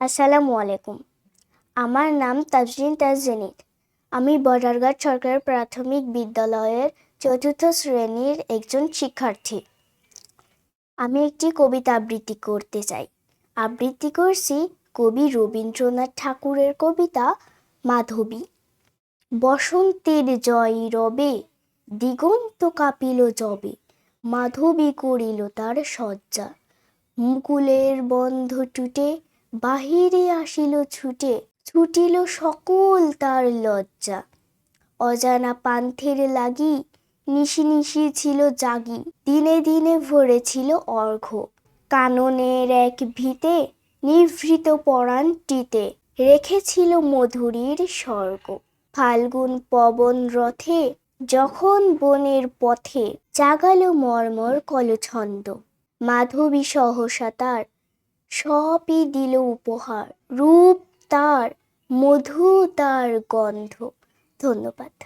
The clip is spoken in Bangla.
আসসালামু আলাইকুম। আমার নাম তাজরিন তাজজেনিত আমি বর্ডারঘাট সরকারি প্রাথমিক বিদ্যালয়ের চতুর্থ শ্রেণির একজন শিক্ষার্থী। আমি একটি কবিতা আবৃত্তি করতে চাই। আবৃত্তি করছি কবি রবীন্দ্রনাথ ঠাকুরের কবিতা মাধবী। বসন্তের জয় রবে, দিগন্ত কাপিল যবে মাধবী করিল তার শয্যা। মুকুলের বন্ধ টুটে বাহিরে আসিল ছুটে, ছুটিল সকল তার লজ্জা। অজানা পান্থের লাগি নিশি নিশি ছিল জাগি, দিনে দিনে ভরেছিল অর্ঘ কাননের এক ভিতে নিভৃত পরাণটিতে রেখেছিল মধুরীর স্বর্গ। ফাল্গুন পবন রথে যখন বনের পথে জাগালো মর্মর কলছন্দ। মাধবী সহসা তার সবই দিল উপহার রূপ তার মধু তার গন্ধ। ধন্যবাদ।